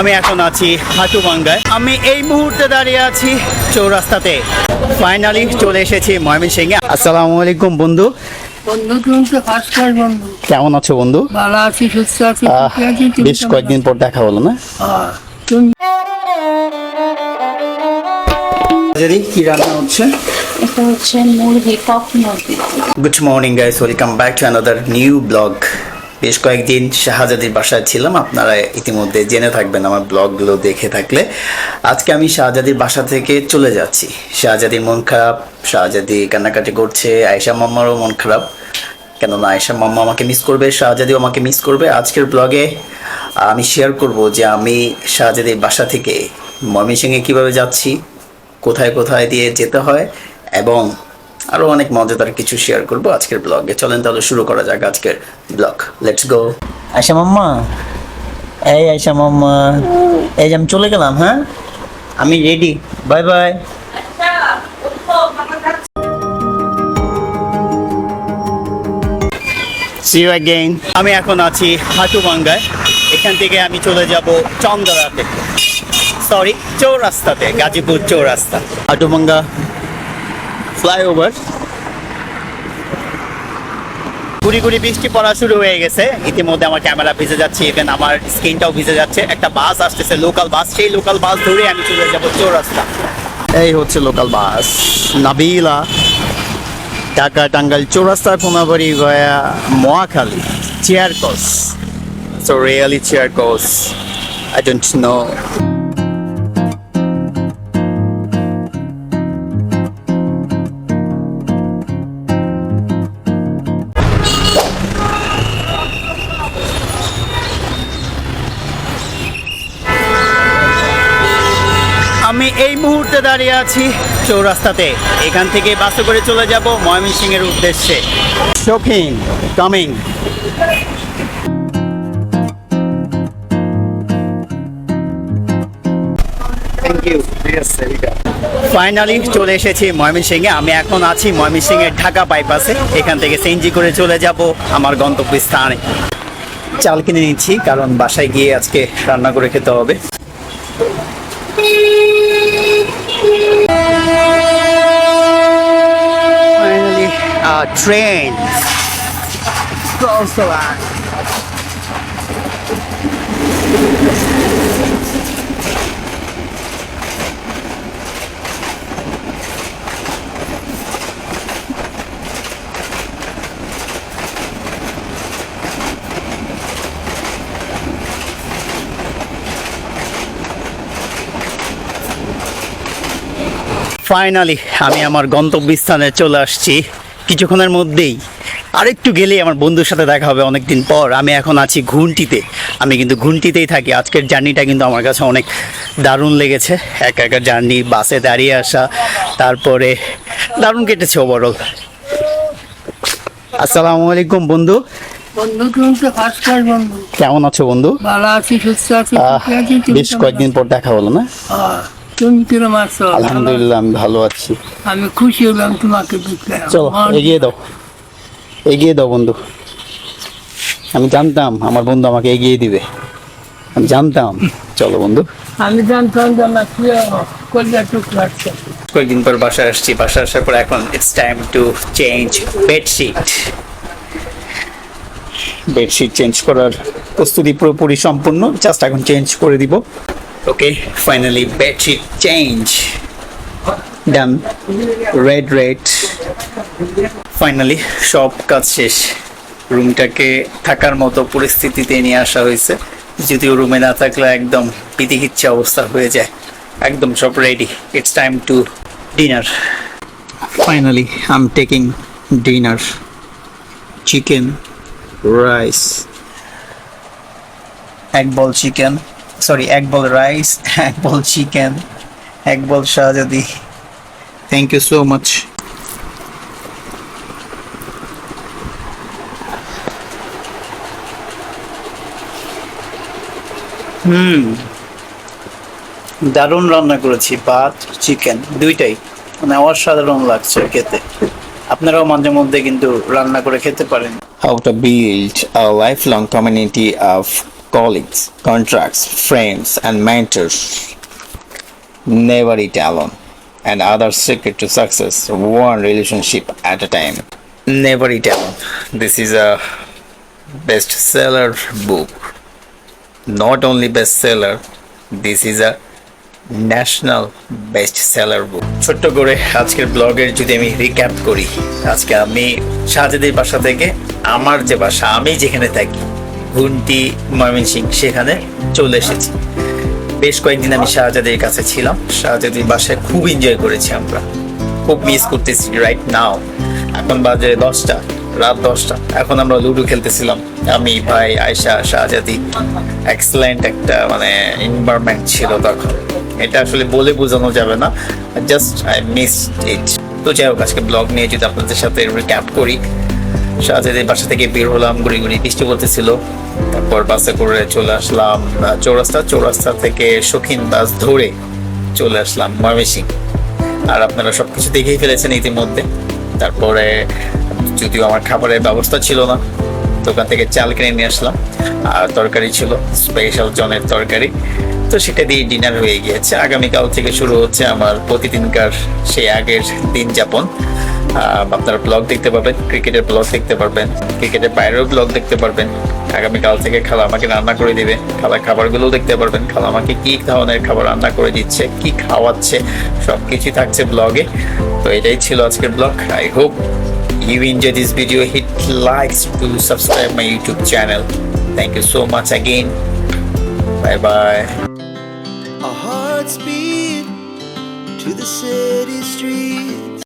আমি এখন আছি হাটুভাঙ্গায় আমি এই মুহূর্তে দাঁড়িয়ে আছি চৌরাস্তাতে। ফাইনালি চলে এসেছি ময়মনসিংহে। আসসালামু আলাইকুম বন্ধু। বন্ধু তুমি তো বন্ধু। কেমন আছো বন্ধু? ভালো আছি সুস্থ আছি বেশ কয়েকদিন পর দেখা হলো না? যদি কি রান্না হচ্ছে? এটা হচ্ছে মুরগি টক মুরগি। Good morning guys welcome back to another new blog বেশ কয়েকদিন শাহজাদির বাসায় ছিলাম। আপনারা ইতিমধ্যে জেনে থাকবেন আমার ব্লগগুলো দেখে থাকলে। আজকে আমি শাহজাদির বাসা থেকে চলে যাচ্ছি। শাহজাদির মন খারাপ, শাহজাদি কান্নাকাটি করছে, আয়েশা মাম্মারও মন খারাপ। কেননা আয়েশা মাম্মা আমাকে মিস করবে, শাহজাদিও আমাকে মিস করবে। আজকের ব্লগে আমি শেয়ার করব যে আমি শাহজাদির বাসা থেকে ময়মনসিংহে কীভাবে যাচ্ছি, কোথায় কোথায় দিয়ে যেতে হয় এবং আরও অনেক মজাদার কিছু শেয়ার করব আজকের ব্লগে চলেন তাহলে শুরু করা যাক আজকের ব্লগ লেটস গো আয়সা মাম্মা। এই আয়সা মাম্মা। এই যে আমি চলে গেলাম হ্যাঁ? আমি ready bye bye see you again আমি এখন আছি হাটুভাঙ্গায় এখান থেকে আমি চলে যাব চন্দরাতে। সরি চৌরাস্তাতে গাজীপুর চৌরাস্তা। হাটুভাঙ্গা ফ্লাইওভার। গুড়ি গুড়ি বৃষ্টি পড়া শুরু হয়ে গেছে। ইতিমধ্যে আমার ক্যামেরা ভিজে যাচ্ছে ইভেন আমার স্ক্রিনটাও ভিজে যাচ্ছে। একটা বাস আসতেছে লোকাল বাস। সেই লোকাল বাস ধরে আমি চলে যাব চৌরাস্তা। এই হচ্ছে লোকাল বাস। নাবিলা ঢাকা টাঙ্গাইল চৌরাস্তা, কোনাবাড়ি গয়া মোয়াখালী chair coach. So really chair coach. I আমি এই মুহূর্তে দাঁড়িয়ে আছি চৌরাস্তাতে। এখান থেকে বাসে করে চলে যাব ময়মনসিংহের উদ্দেশ্যে। শৌখিন কামিং ফাইনালি চলে এসেছি ময়মনসিংহে। আমি এখন আছি ময়মনসিংহের ঢাকা বাইপাসে এখান থেকে সেনজি করে চলে যাব আমার গন্তব্যস্থানে। চাল কিনে নিচ্ছি কারণ বাসায় গিয়ে আজকে রান্না করে খেতে হবে Finally, uh, train. Close the line. Finally আমি আমার গন্তব্যস্থানে চলে আসছি কিছুক্ষণের মধ্যেই আরেকটু গেলেই আমার বন্ধুর সাথে দেখা হবে অনেকদিন পর। আমি এখন আছি ঘুন্টিতে আমি কিন্তু ঘুন্টিতেই থাকি। আজকের জার্নিটা কিন্তু আমার কাছে অনেক দারুণ লেগেছে। একা একা জার্নি বাসে দাঁড়িয়ে আসা তারপরে দারুণ কেটেছে ওভারঅল আসসালামু আলাইকুম বন্ধু। কেমন আছো বন্ধু? ভালো আছি সুস্থ আছি বেশ কয়েকদিন পর দেখা হলো না? আহ, তুমি কিরম আছো? আলহামদুলিল্লাহ আমি ভালো আছি। আমি খুশি হলাম তোমাকে চলো আমার- এগিয়ে দাও। এগিয়ে দাও বন্ধু। আমি জানতাম আমার বন্ধু আমাকে এগিয়ে দিবে। আমি জানতাম। চলো বন্ধু। আমি জানতাম যে আমার কয়েকদিন পর বাসায় আসছি। বাসায় আসার পর এখন it's time to change bedsheet bedsheet change করার প্রস্তুতি পুরোপুরি সম্পূর্ণ। জাস্ট এখন চেঞ্জ করে দিব। Okay finally bedsheet change done red রেড ফাইনালি সব কাজ শেষ। রুমটাকে থাকার মতো পরিস্থিতিতে নিয়ে আসা হয়েছে। যদিও রুমে না থাকলে একদম পিতিকিচ্ছা অবস্থা হয়ে যায়। একদম সব ready it's time to dinner finally I am taking dinner chicken rice এক বল চিকেন সরি এক বল রাইস এক বল চিকেন এক bowl Shahzadi thank you so much হুম দারুণ রান্না করেছি ভাত চিকেন দুইটাই। মানে অসাধারণ লাগছে খেতে। আপনারাও মাঝে মধ্যে কিন্তু রান্না করে খেতে পারেন। How to build a lifelong community of colleagues, contracts, friends, and mentors. Never eat alone. And other secret to success one relationship at a time. Never eat alone. This is a bestseller book. Not only bestseller, this is a national best seller book ছোট্ট করে আজকের ব্লগের যদি আমি recap করি আজকে আমি শাহজাদির বাসা থেকে আমার যে বাসা আমি যেখানে থাকি ঘুন্টি ময়মনসিং সেখানে চলে এসেছি। বেশ কয়েকদিন আমি শাহজাদির কাছে ছিলাম। শাহজাদির বাসায় খুব এনজয় করেছি আমরা। খুব মিস করতেছি রাইট নাও এখন বাজে দশটা, রাত দশটা। এখন আমরা লুডো খেলতেছিলাম। আমি, ভাই, আয়শা, শাহজাদি। এক্সেলেন্ট একটা মানে এনভায়রনমেন্ট ছিল তখন। এটা আসলে বলে বোঝানো যাবে না। জাস্ট আই মিস ইট তো যাই হোক, আজকে ব্লগ নিয়ে যদি আপনাদের সাথে রিক্যাপ করি শাহজাদির বাসা থেকে বের হলাম ঘুরি ঘুরি বৃষ্টি পড়তেছিল। তারপর বাসে করে চলে আসলাম চৌরাস্তা। চৌরাস্তা থেকে শৌখিন বাস ধরে চলে আসলাম ময়মনসিং আর আপনারা সবকিছু দেখেই ফেলেছেন ইতিমধ্যে। তারপরে যদিও আমার খাবারের ব্যবস্থা ছিল না, দোকান থেকে চাল কিনে নিয়ে আসলাম। আর তরকারি ছিল স্পেশাল জনের তরকারি। তো সেটা দিয়ে ডিনার হয়ে গিয়েছে। আগামীকাল থেকে শুরু হচ্ছে আমার প্রতিদিনকার সেই আগের দিন যাপন আপনারা ব্লগ দেখতে পারবেন ক্রিকেটের ব্লগ দেখতে পারবেন ক্রিকেটের বাইরেও ব্লগ দেখতে পারবেন। আগামীকাল থেকে খালা আমাকে রান্না করে দিবে। খালা খাবারগুলো দেখতে পারবেন। খালা আমাকে কি ধরনের খাবার রান্না করে দিচ্ছে, কি খাওয়াচ্ছে সব কিছুই থাকছে ব্লগে তো এটাই ছিল আজকের blog I hope you enjoy likes to subscribe my youtube channel thank you so much again bye bye Our hearts beat to the city.